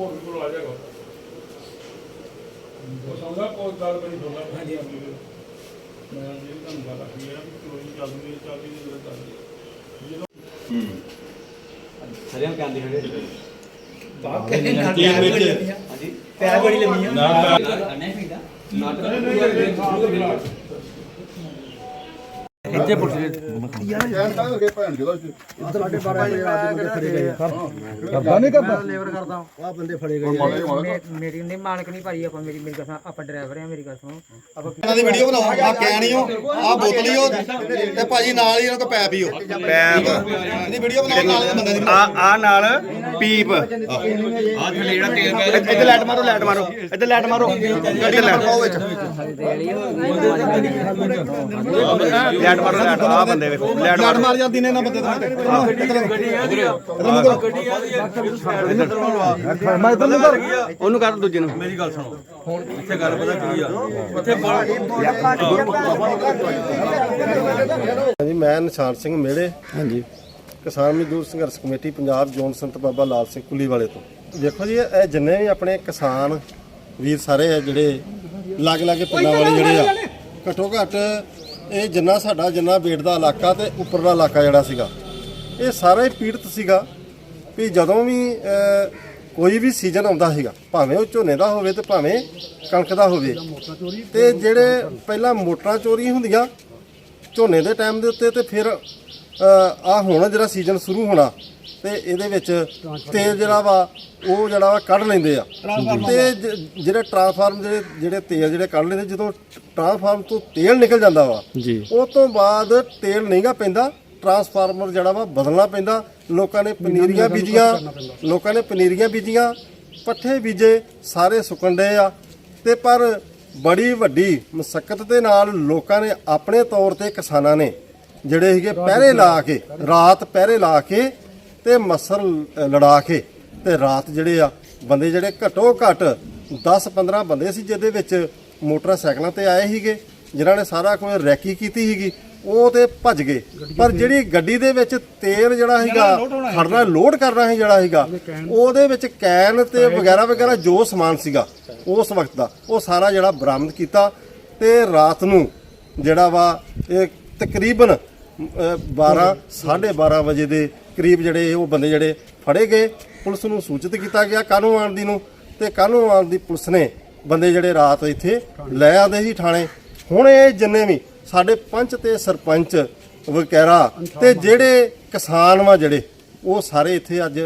ਕੋਟ ਕੋਲ ਆ ਜਾਏਗਾ। ਉਹ ਸਮਝਾ ਕੋਈ ਗੱਲ ਬਣੀ ਦੋਨਾਂ ਹਾਂਜੀ ਮੈਂ ਇਹ ਤੁਹਾਨੂੰ ਗੱਲ ਆਖੀ ਹੈ ਕਿ ਕੋਈ ਚੱਲਦੀ ਚੱਲਦੀ ਨਹੀਂ ਚੱਲਦੀ ਜਦੋਂ ਹਰਿਆਣਾ ਕਹਿੰਦੇ ਖੜੇ ਟੀਮ ਵਿੱਚ ਹਾਂਜੀ। ਪੈ ਬੜੀ ਲੰਮੀ ਆ। ਨਾ ਨਹੀਂ ਪੈਂਦਾ। ਨਾਟਕ ਨਹੀਂ ਨਹੀਂ। ਇਹ ਇੱਥੇ ਪੁੱਛ ਲੈ ਕਰਦਾ ਨਹੀਂ ਕਰਦਾ? ਲੇਬਰ ਕਰਦਾ ਆ ਬੰਦੇ ਫੜੇ ਗਏ ਮੇ- ਮੇਰੀ ਨਹੀਂ ਮਾਲਕ ਨਹੀਂ ਭਾਈ ਆਪਾਂ ਮੇਰੀ ਮੇਰੀ ਸੁਣ, ਆਪਾਂ ਡਰਾਈਵਰ ਆ ਮੇਰੀ ਸੁਣੋ। ਆਪਾਂ ਇਹਨਾਂ ਦੀ ਵੀਡੀਓ ਬਣਾਓ। ਆ ਹੋ ਆ। ਬੋਤਲ ਹੀ ਹੋ ਤੇ ਭਾਜੀ ਨਾਲ ਹੀ ਇਹਨਾਂ ਤੋਂ ਪੈਪ ਹੀ ਹੋ ਪੈਪ। ਇਹਦੀ ਵੀਡੀਓ ਬਣਾਓ ਨਾਲ ਦੇ ਬੰਦੇ ਦੀ ਆ ਆ ਨਾਲ ਪੀਪ। ਆ ਥੱਲੇ ਜਿਹੜਾ ਤੇਲ ਪਿਆ ਇੱਥੇ ਲੈਟ ਮਾਰੋ ਲੈਟ ਮਾਰੋ। ਇੱਥੇ ਲੈਟ ਮਾਰੋ। ਗੱਡੀ ਲੈਟ ਪਾਓ ਵਿੱਚ ਲੈਟ ਮਾਰੋ ਲੈਟ ਆ ਬੰਦੇ ਵੇਖੋ ਲੈਟ ਲੜ ਮਾਰੋ ਮਾਰ ਜਾਂਦੀ ਨੇ ਇਹਨਾਂ ਬੰਦੇ ਤੋਂ ਮੈਂ ਇਧਰ ਨੂੰ ਕਰ। ਉਹਨੂੰ ਕਰ ਦੂਜੇ ਨੂੰ। ਮੇਰੀ ਗੱਲ ਸੁਣੋ। ਹੁਣ ਇੱਥੇ ਗੱਲ ਪਤਾ ਕੀ ਆ। ਇੱਥੇ ਹਾਂਜੀ ਮੈਂ ਨਿਸ਼ਾਨ ਸਿੰਘ ਮੇੜੇ। ਹਾਂਜੀ। ਕਿਸਾਨ ਮਜ਼ਦੂਰ ਸੰਘਰਸ਼ ਕਮੇਟੀ ਪੰਜਾਬ ਜ਼ੋਨ ਸੰਤ ਬਾਬਾ ਲਾਲ ਸਿੰਘ ਕੁੱਲੀ ਵਾਲੇ ਤੋਂ। ਦੇਖੋ ਜੀ ਇਹ ਜਿੰਨੇ ਵੀ ਆਪਣੇ ਕਿਸਾਨ ਵੀਰ ਸਾਰੇ ਆ ਜਿਹੜੇ ਲਾਗੇ ਲਾਗੇ ਪਿੰਡਾਂ ਵਾਲੇ ਜਿਹੜੇ ਆ ਘੱਟੋ ਘੱਟ ਇਹ ਜਿੰਨਾ ਸਾਡਾ, ਜਿੰਨਾ ਬੇਟ ਦਾ ਇਲਾਕਾ ਤੇ ਉੱਪਰਲਾ ਇਲਾਕਾ ਜਿਹੜਾ ਸੀਗਾ, ਇਹ ਸਾਰਾ ਹੀ ਪੀੜਤ ਸੀਗਾ ਵੀ ਜਦੋਂ ਵੀ ਕੋਈ ਵੀ ਸੀਜ਼ਨ ਆਉਂਦਾ ਸੀਗਾ, ਭਾਵੇਂ ਉਹ ਝੋਨੇ ਦਾ ਹੋਵੇ ਤੇ ਭਾਵੇਂ ਕਣਕ ਦਾ ਹੋਵੇ, ਤੇ ਜਿਹੜੇ ਪਹਿਲਾਂ ਮੋਟਰਾਂ ਚੋਰੀ ਹੁੰਦੀਆਂ, ਝੋਨੇ ਦੇ ਟਾਈਮ ਦੇ ਉੱਤੇ ਤੇ ਫਿਰ ਆ ਹੁਣ ਜਿਹੜਾ ਸੀਜ਼ਨ ਸ਼ੁਰੂ ਹੋਣਾ ਤੇ ਇਹਦੇ ਵਿੱਚ ਤੇਲ ਜਿਹੜਾ ਵਾ ਉਹ ਜਿਹੜਾ ਵਾ ਕੱਢ ਲੈਂਦੇ ਆ। ਤੇ ਜ- ਜਿਹੜੇ ਟਰਾਂਸਫਾਰਮ ਜਿਹੜੇ ਜਿਹੜੇ ਤੇਲ ਜਿਹੜੇ ਕੱਢ ਲੈਂਦੇ ਜਦੋਂ ਟਰਾਂਸਫਾਰਮ ਤੋਂ ਤੇਲ ਨਿਕਲ ਜਾਂਦਾ ਵਾ ਜੀ। ਉਹ ਤੋਂ ਬਾਅਦ ਤੇਲ ਨਹੀਂਗਾ ਪੈਂਦਾ ਟਰਾਂਸਫਾਰਮਰ ਜਿਹੜਾ ਵਾ ਬਦਲਣਾ ਪੈਂਦਾ। ਲੋਕਾਂ ਨੇ ਪਨੀਰੀਆਂ ਬੀਜੀਆਂ ਲੋਕਾਂ ਨੇ ਪਨੀਰੀਆਂ ਬੀਜੀਆਂ ਪੱਠੇ ਬੀਜੇ ਸਾਰੇ ਸੁੱਕਣ ਡਏ ਆ। ਤੇ ਪਰ ਬੜੀ ਵੱਡੀ ਮੁਸ਼ਕਲ ਦੇ ਨਾਲ ਲੋਕਾਂ ਨੇ ਆਪਣੇ ਤੌਰ ਤੇ ਕਿਸਾਨਾਂ ਨੇ ਜਿਹੜੇ ਸੀਗੇ ਪਹਿਰੇ ਲਾ ਕੇ ਰਾਤ ਪਹਿਰੇ ਲਾ ਕੇ ਤੇ ਮੱਸਰ ਲੜਾ ਕੇ ਤੇ ਰਾਤ ਜਿਹੜੇ ਆ ਬੰਦੇ ਜਿਹੜੇ ਘੱਟੋ ਘੱਟ 10-15 ਬੰਦੇ ਸੀ ਜਿਹਦੇ ਵਿੱਚ ਮੋਟਰਸਾਈਕਲਾਂ ਤੇ ਆਏ ਸੀਗੇ ਜਿਨ੍ਹਾਂ ਨੇ ਸਾਰਾ ਕੁਝ ਰੈਕੀ ਕੀਤੀ ਸੀਗੀ ਉਹ ਤੇ ਭੱਜ ਗਏ। ਪਰ ਜਿਹੜੀ ਗੱਡੀ ਦੇ ਵਿੱਚ ਤੇਲ ਜਿਹੜਾ ਸੀਗਾ ਖੜਨਾ ਲੋਡ ਕਰਨਾ ਸੀ ਜਿਹੜਾ ਸੀਗਾ ਉਹਦੇ ਵਿੱਚ ਕੈਨ ਤੇ ਵਗੈਰਾ ਵਗੈਰਾ ਜੋ ਸਮਾਨ ਸੀਗਾ ਉਸ ਵਕਤ ਦਾ ਉਹ ਸਾਰਾ ਜਿਹੜਾ ਬਰਾਮਦ ਕੀਤਾ ਤੇ ਰਾਤ ਨੂੰ ਜਿਹੜਾ ਵਾ ਇਹ ਤਕਰੀਬਨ 12 12:30 ਵਜੇ ਦੇ ਕਰੀਬ ਜਿਹੜੇ ਉਹ ਬੰਦੇ ਜਿਹੜੇ ਫੜੇ ਗਏ, ਪੁਲਿਸ ਨੂੰ ਸੂਚਿਤ ਕੀਤਾ ਗਿਆ ਕਾਨੂੰ ਆਣ ਦੀ ਨੂੰ ਤੇ ਕਾਨੂੰ ਆਣ ਦੀ ਪੁਲਿਸ ਨੇ ਬੰਦੇ ਜਿਹੜੇ ਰਾਤ ਇੱਥੇ ਲੈ ਆਉਂਦੇ ਸੀ ਥਾਣੇ। ਹੁਣ ਇਹ ਜਿੰਨੇ ਵੀ ਸਾਡੇ ਪੰਚ ਤੇ ਸਰਪੰਚ ਵਗੈਰਾ ਤੇ ਜਿਹੜੇ ਕਿਸਾਨ ਵਾ ਜਿਹੜੇ, ਉਹ ਸਾਰੇ ਇੱਥੇ ਅੱਜ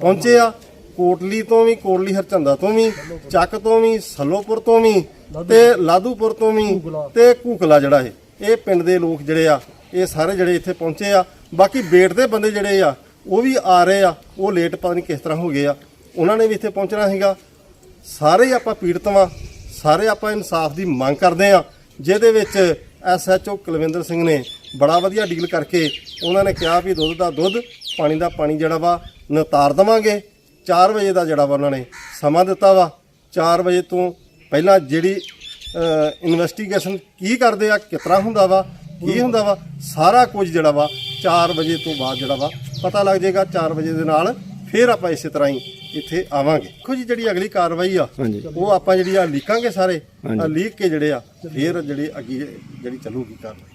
ਪਹੁੰਚੇ ਆ। ਕੋਟਲੀ ਤੋਂ ਵੀ, ਕੋਟਲੀ ਹਰਚੰਦਾ ਤੋਂ ਵੀ, ਚੱਕ ਤੋਂ ਵੀ, ਸੱਲੋਪੁਰ ਤੋਂ ਵੀ ਤੇ ਲਾਧੂਪੁਰ ਤੋਂ ਵੀ ਤੇ ਘੂਕਲਾ ਜਿਹੜਾ ਇਹ ਇਹ ਪਿੰਡ ਦੇ ਲੋਕ ਜਿਹੜੇ ਆ ਇਹ ਸਾਰੇ ਜਿਹੜੇ ਇੱਥੇ ਪਹੁੰਚੇ ਆ, ਬਾਕੀ ਬੇਟ ਦੇ ਬੰਦੇ ਜਿਹੜੇ ਆ, ਉਹ ਵੀ ਆ ਰਹੇ ਆ, ਉਹ ਲੇਟ ਪਤਾ ਨਹੀਂ ਕਿਸ ਤਰ੍ਹਾਂ ਹੋ ਗਏ ਆ। ਉਹਨਾਂ ਨੇ ਵੀ ਇੱਥੇ ਪਹੁੰਚਣਾ ਸੀਗਾ। ਸਾਰੇ ਹੀ ਆਪਾਂ ਪੀੜਤ ਵਾਂ, ਸਾਰੇ ਆਪਾਂ ਇਨਸਾਫ ਦੀ ਮੰਗ ਕਰਦੇ ਆ, ਜਿਹਦੇ ਵਿੱਚ ਐਸਐਚਓ ਕੁਲਵਿੰਦਰ ਸਿੰਘ ਨੇ ਬੜਾ ਵਧੀਆ ਡੀਲ ਕਰਕੇ ਉਹਨਾਂ ਨੇ ਕਿਹਾ ਵੀ ਦੁੱਧ ਦਾ ਦੁੱਧ, ਪਾਣੀ ਦਾ ਪਾਣੀ ਜਿਹੜਾ ਵਾ, ਨਤਾਰ ਦਵਾਂਗੇ। 4 ਵਜੇ ਦਾ ਜਿਹੜਾ ਵਾ ਉਹਨਾਂ ਨੇ ਸਮਾਂ ਦਿੱਤਾ ਵਾ। 4 ਵਜੇ ਤੋਂ ਪਹਿਲਾਂ ਜਿਹੜੀ ਇਨਵੈਸਟੀਗੇਸ਼ਨ ਕੀ ਕਰਦੇ ਆ ਕਿਤਨਾ ਹੁੰਦਾ ਵਾ ਕੀ ਹੁੰਦਾ ਵਾ? ਸਾਰਾ ਕੁਝ ਜਿਹੜਾ ਵਾ 4 ਵਜੇ ਤੋਂ ਬਾਅਦ ਜਿਹੜਾ ਵਾ ਪਤਾ ਲੱਗ ਜਾਏਗਾ 4 ਵਜੇ ਦੇ ਨਾਲ ਫਿਰ ਆਪਾਂ ਇਸੇ ਤਰ੍ਹਾਂ ਹੀ ਇੱਥੇ ਆਵਾਂਗੇ। ਦੇਖੋ ਜੀ ਜਿਹੜੀ ਅਗਲੀ ਕਾਰਵਾਈ ਆ ਉਹ ਆਪਾਂ ਜਿਹੜੀ ਆ ਲੀਕਾਂਗੇ ਸਾਰੇ ਲੀਕ ਕੇ ਜਿਹੜੇ ਆ ਫਿਰ ਜਿਹੜੀ ਅੱਗੇ ਜਿਹੜੀ ਚੱਲੂਗੀ ਕਾਰਵਾਈ।